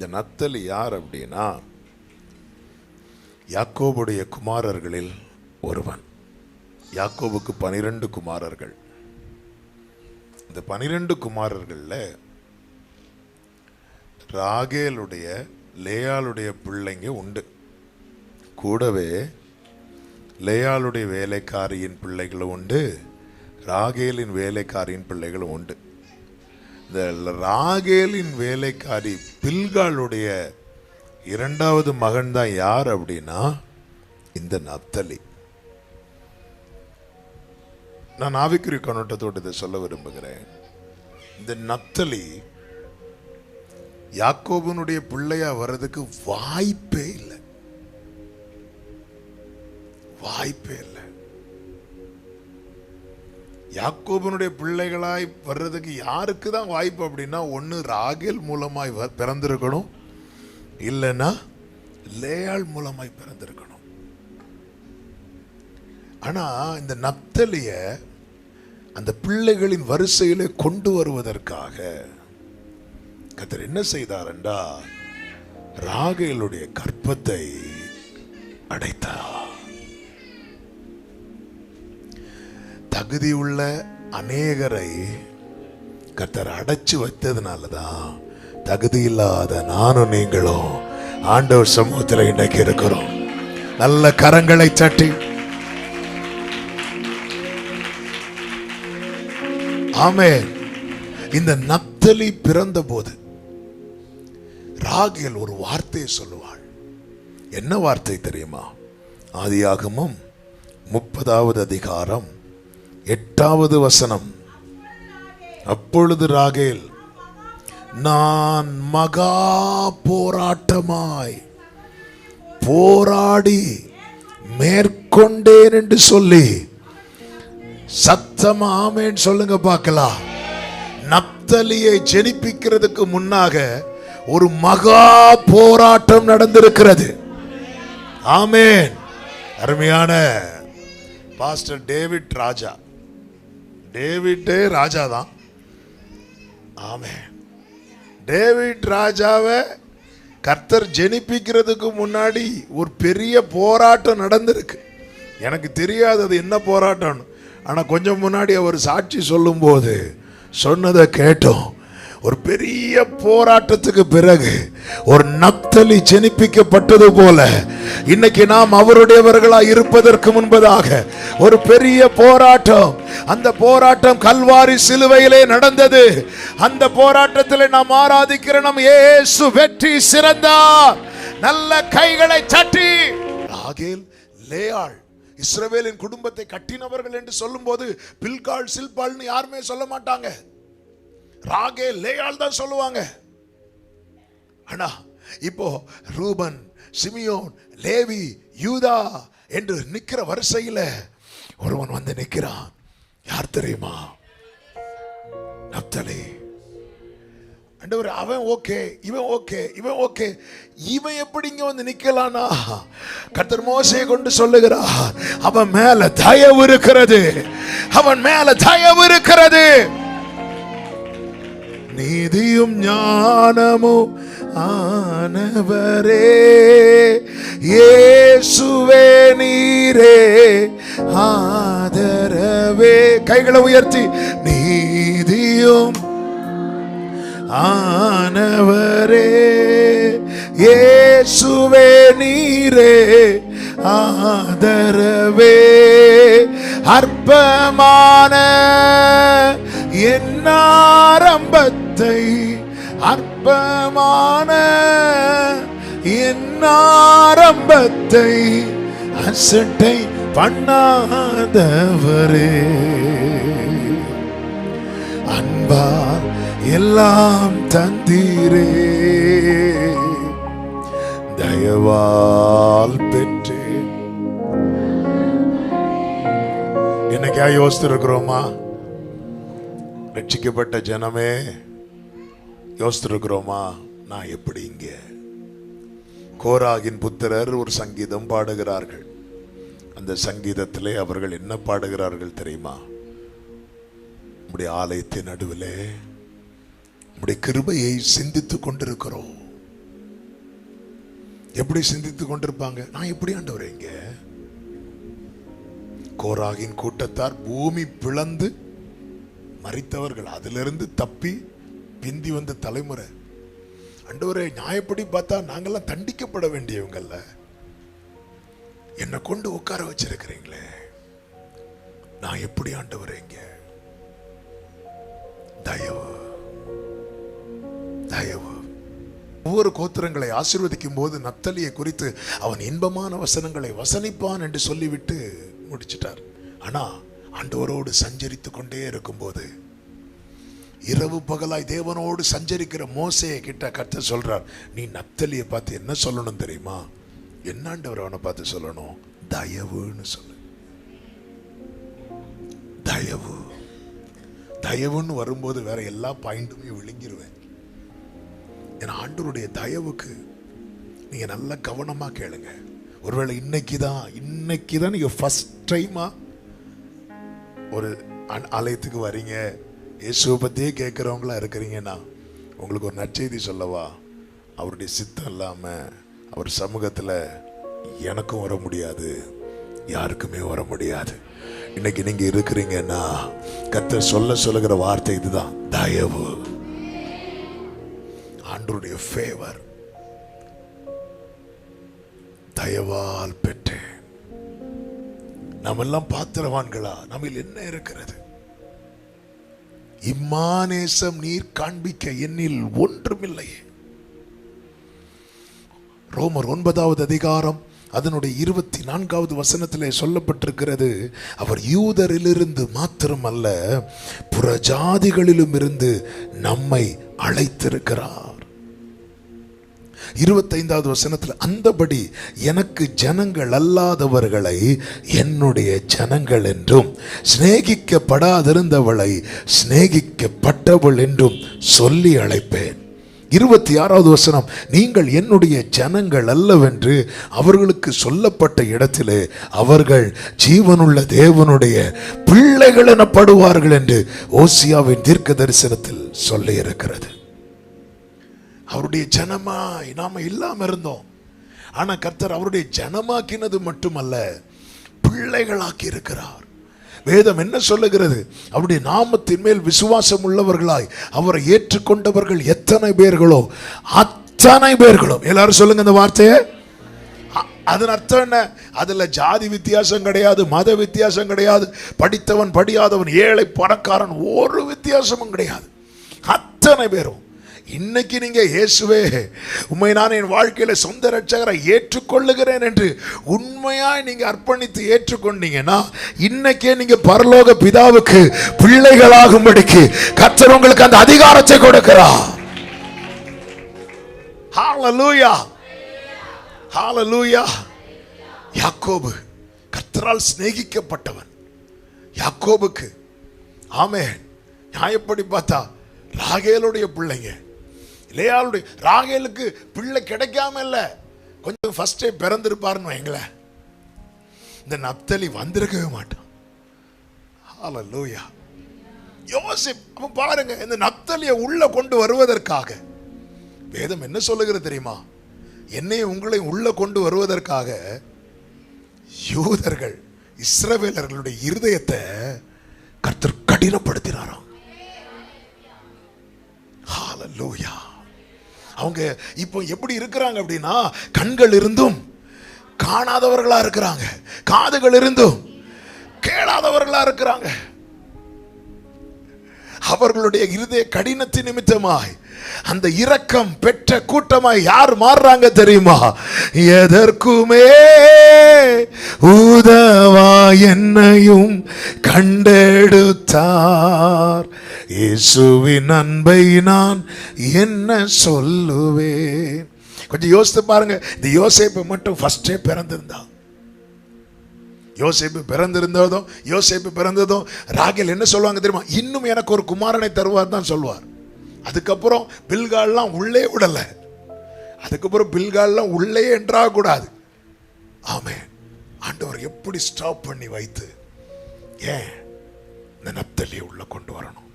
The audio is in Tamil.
இந்த நத்தலி யார் அப்படின்னா யாக்கோபுடைய குமாரர்களில் ஒருவன். யாக்கோபுக்கு பனிரெண்டு குமாரர்கள். இந்த பனிரெண்டு குமாரர்களில் ராகேலுடைய லேயாளுடைய பிள்ளைங்க உண்டு. கூடவே லேயாளுடைய வேலைக்காரியின் பிள்ளைகளும் உண்டு ராகேலின் வேலைக்காரியின் பிள்ளைகளும் உண்டு. இந்த ராகேலின் வேலைக்காரி பில்காலுடைய இரண்டாவது மகன் தான் யார் அப்படின்னா இந்த நப்தலி நான் ஆவிக்குரிய கண்ணோட்டத்தோடு இதை சொல்ல விரும்புகிறேன். இந்த நப்தலி யாக்கோபனுடைய பிள்ளையா வர்றதுக்கு வாய்ப்பே இல்லை. வாய்ப்பே இல்லை. யாக்கோபனுடைய பிள்ளைகளாய் வர்றதுக்கு யாருக்கு தான் வாய்ப்பு அப்படின்னா ஒன்று ராகேல் மூலமாய் வ- பிறந்திருக்கணும். இல்லைன்னா லேயாள் மூலமாய் பிறந்திருக்கணும். ஆனா இந்த நப்தலிய அந்த பிள்ளைகளின் வரிசையிலே கொண்டு வருவதற்காக கத்தர் என்ன செய்தார் என்றா ராகேலுடைய கற்பத்தை அடைத்தார். தகுதியுள்ள அநேகரை கத்தர் அடைச்சு வைத்ததுனால தான் தகுதி இல்லாத நானும் நீங்களும் ஆண்டவர் சமூகத்தில் இன்றைக்கு இருக்கிறோம். நல்ல கரங்களை தட்டி. ஆமே இந்த நப்தலி பிறந்த போது ராகியல் ஒரு வார்த்தையை சொல்லுவாள். என்ன வார்த்தை தெரியுமா? ஆதியாகமும் முப்பதாவது அதிகாரம் எட்டாவது வசனம். அப்பொழுது ராகேல் நான் மகா போராட்டமாய் போராடி மேற்கொண்டேன் என்று சொல்லி சத்தமா ஆமேன் சொல்லுங்க பார்க்கலாம். நப்தலியை ஜெனிப்பிக்கிறதுக்கு முன்னாக ஒரு மகா போராட்டம் நடந்திருக்கிறது. ஆமேன். அருமையான பாஸ்டர் டேவிட் ராஜா. டேவிட்டே ராஜா தான் ஆமே டேவிட் ராஜாவை கர்த்தர் ஜெனிப்பிக்கிறதுக்கு முன்னாடி ஒரு பெரிய போராட்டம் நடந்திருக்கு. எனக்கு தெரியாது அது என்ன போராட்டம்னு. ஆனால் கொஞ்சம் முன்னாடி அவர் சாட்சி சொல்லும்போது சொன்னதை கேட்டோம். ஒரு பெரிய போராட்டத்துக்கு பிறகு ஒரு நப்தலி ஜெனிப்பிக்கப்பட்டது போல இன்னைக்கு நாம் அவருடையவர்களா இருப்பதற்கு முன்பதாக ஒரு பெரிய போராட்டம். அந்த போராட்டம் கல்வாரி சிலுவையிலே நடந்தது. அந்த போராட்டத்தில் நாம் ஆராதிக்கிற நம் ஏசு வெற்றி சிறந்தார் நல்ல கைகளை சட்டி ராகேல் லேயாள் இஸ்ரவேலின் குடும்பத்தை கட்டினவர்கள் என்று சொல்லும்போது பில்கால் சில்பால்னு யாருமே சொல்ல மாட்டாங்க. ராகே லேயால் தான் சொல்லுவாங்க. ஆனா இப்போ ரூபன் சிமியோன் லேவி யூதா என்று நிற்கிற வரிசையில் ஒருவன் வந்து நிற்கிறான் யார் தெரியுமா? நப்தலி. அண்டவர் அவன் ஓகே இவன் ஓகே இவன் ஓகே. இவன் எப்படி இங்க வந்து நிக்கலானா கர்த்தர் மோசையை கொண்டு சொல்லுகிறார் அவன் மேல தயவு இருக்கிறது அவன் மேல தயவு இருக்கிறது. நீதியும் ஞானமும் ஆனவரே. இயேசுவே நீரே ஆதரவே. கைகளை உயர்த்தி நீதியும் ஆனவரே. இயேசுவே நீரே ஆதரவே. அற்பமான என் வார்த்தை அற்பமான என் ஆரம்பத்தை அசட்டை பண்ணாதவரே. அன்பால் எல்லாம் தந்தீரே. தயவால் பெற்று. என்னைக்கா யோசித்து இருக்கிறோமா ரட்சிக்கப்பட்ட ஜனமே யோசித்திருக்கிறோமா? நான் எப்படி இங்கே? கோராகின் புத்திரர் ஒரு சங்கீதம் பாடுகிறார்கள். அந்த சங்கீதத்திலே அவர்கள் என்ன பாடுகிறார்கள் தெரியுமா? நம்முடைய ஆலயத்தின் நடுவிலே நம்முடைய கிருபையை சிந்தித்துக் கொண்டிருக்கிறோம். எப்படி சிந்தித்து கொண்டிருப்பாங்க? நான் எப்படி ஆண்டவரே இங்க? கோராகின் கூட்டத்தார் பூமி பிளந்து மறித்தவர்கள் அதிலிருந்து தப்பி பிந்தி வந்த தலைமுறை. அண்டவரே நியாயப்படி பார்த்தா நாங்கள்லாம் தண்டிக்கப்பட வேண்டியவங்கல்ல என்னை கொண்டு உட்கார வச்சிருக்கிறீங்களே. நான் எப்படி ஆண்டவரே இங்க? தயவு. தயவு. ஒவ்வொரு கோத்திரங்களை ஆசீர்வதிக்கும் போது நத்தலியை குறித்து அவன் இன்பமான வசனங்களை வசனிப்பான் என்று சொல்லிவிட்டு முடிச்சிட்டார். ஆனா ஆண்டவரோடு சஞ்சரித்து கொண்டே இருக்கும்போது இரவு பகலாய் தேவனோடு சஞ்சரிக்கிற மோசையை கிட்ட கத்த சொல்றார் நீ நப்தலியை பார்த்து என்ன சொல்லணும் தெரியுமா? என்னாண்டவர் அவனை பார்த்து சொல்லணும்? தயவுன்னு சொல்லு. தயவு. தயவுன்னு வரும்போது வேற எல்லா பாயிண்ட்டுமே விழுங்கிருவேன். என் ஆண்டருடைய தயவுக்கு நீங்கள் நல்ல கவனமாக கேளுங்க. ஒருவேளை இன்னைக்கு தான் இன்னைக்கு தான் நீங்கள் ஃபர்ஸ்ட் டைமாக ஒரு அ- ஆலயத்துக்கு வரீங்க. இயேசுவை பற்றியே கேட்குறவங்களா இருக்கிறீங்கன்னா உங்களுக்கு ஒரு நற்செய்தி சொல்லவா? அவருடைய சித்தம் இல்லாமல் அவர் சமூகத்தில் எனக்கும் வர முடியாது யாருக்குமே வர முடியாது. இன்னைக்கு நீங்கள் இருக்கிறீங்கன்னா கத்த சொல்ல சொல்லுகிற வார்த்தை இதுதான் தயவு. ஆண்டருடைய ஃபேவர் தயவால் பெற்றேன். நாம் எல்லாம் பாத்திரவான்களா? நம்மில் என்ன இருக்கிறது? இம்மானேசம் நீர் காண்பிக்க என்னில் ஒன்றுமில்லையே ரோமர் ஒன்பதாவது அதிகாரம் அதனுடைய இருபத்தி நான்காவது வசனத்திலே சொல்லப்பட்டிருக்கிறது அவர் யூதரிலிருந்து மாத்திரமல்ல புறஜாதிகளிலும் இருந்து நம்மை அழைத்திருக்கிறார். இருபத்தைந்தாவது வசனத்தில் அந்தபடி எனக்கு ஜனங்கள் அல்லாதவர்களை என்னுடைய ஜனங்கள் என்றும் சிநேகிக்கப்படாதிருந்தவளை சிநேகிக்கப்பட்டவள் என்றும் சொல்லி அழைப்பேன். இருபத்தி ஆறாவது வசனம் நீங்கள் என்னுடைய ஜனங்கள் அல்லவென்று அவர்களுக்கு சொல்லப்பட்ட இடத்திலே அவர்கள் ஜீவனுள்ள தேவனுடைய பிள்ளைகள் எனப்படுவார்கள் என்று ஓசியாவின் தீர்க்க தரிசனத்தில் சொல்லி இருக்கிறது அவருடைய ஜனமாய் நாம இல்லாம இருந்தோம். ஆனா கர்த்தர் அவருடைய ஜனமாக்கினது மட்டுமல்ல பிள்ளைகளாக்கி இருக்கிறார். வேதம் என்ன சொல்லுகிறது? அவருடைய நாமத்தின் மேல் விசுவாசம் உள்ளவர்களாய் அவரை ஏற்றுக்கொண்டவர்கள் எத்தனை பேர்களோ அத்தனை பேர்களோ எல்லாரும் சொல்லுங்க இந்த வார்த்தையை. அதன் அர்த்தம் என்ன? அதில் ஜாதி வித்தியாசம் கிடையாது மத வித்தியாசம் கிடையாது படித்தவன் படியாதவன் ஏழை பணக்காரன் ஒரு வித்தியாசமும் கிடையாது. அத்தனை பேரும். இன்னைக்கு நீங்க இயேசுவே உண்மை நான் என் வாழ்க்கையில சொந்த ரட்சகரை ஏற்றுக்கொள்ளுகிறேன் என்று உண்மையாய் நீங்க அர்ப்பணித்து ஏற்றுக்கொண்டீங்கன்னா இன்னைக்கே நீங்க பரலோக பிதாவுக்கு பிள்ளைகளாகும்படிக்கு கர்த்தர் உங்களுக்கு அந்த அதிகாரத்தை கொடுக்கிறார். ஹalleluya ஹalleluya யாக்கோபு கத்தரால் சிநேகிக்கப்பட்டவன். யாக்கோபுக்கு நான் நியாயப்படி பார்த்தா ராகேலுடைய பிள்ளைங்க. லேயாளுடைய ராகேலுக்கு பிள்ளை கிடைக்காம இல்ல. கொஞ்சம் ஃபஸ்ட்டே பிறந்திருப்பாருன்னு வைங்களேன். இந்த நப்தலி வந்திருக்கவே மாட்டான். லூயா யோசிப் அவன் பாருங்க இந்த நப்தலியை உள்ள கொண்டு வருவதற்காக வேதம் என்ன சொல்லுகிறது தெரியுமா? என்னை உங்களை உள்ள கொண்டு வருவதற்காக யூதர்கள் இஸ்ரவேலர்களுடைய இருதயத்தை கர்த்தர் கடினப்படுத்தினாராம். ஹalleluya அவங்க இப்போ எப்படி இருக்கிறாங்க அப்படின்னா கண்கள் இருந்தும் காணாதவர்களாக இருக்கிறாங்க. காதுகள் இருந்தும் கேளாதவர்களாக இருக்கிறாங்க. அவர்களுடைய இருதய கடினத்தின் நிமித்தமாய் அந்த இரக்கம் பெற்ற கூட்டமாய் யார் மாறுறாங்க தெரியுமா? எதற்குமே உதவா என்னையும் கண்டெடுத்தார். இயேசுவின் அன்பை நான் என்ன சொல்லுவேன்? கொஞ்சம் யோசித்து பாருங்க. இந்த யோசேப்பு மட்டும் ஃபஸ்ட்டே பிறந்திருந்தான் யோசேப்பு பிறந்திருந்ததும் யோசேப்பு பிறந்ததும் ராகேல் என்ன சொல்லுவாங்க தெரியுமா? இன்னும் எனக்கு ஒரு குமாரனை தருவார் தான் சொல்லுவார். அதுக்கப்புறம் பில்கால்லாம் உள்ளே விடலை. அதுக்கப்புறம் பில்கால்லாம் உள்ளே என்றாக கூடாது. ஆமே ஆண்டவர் எப்படி ஸ்டாப் பண்ணி வைத்து ஏன் இந்த நப்தலியை கொண்டு வரணும்?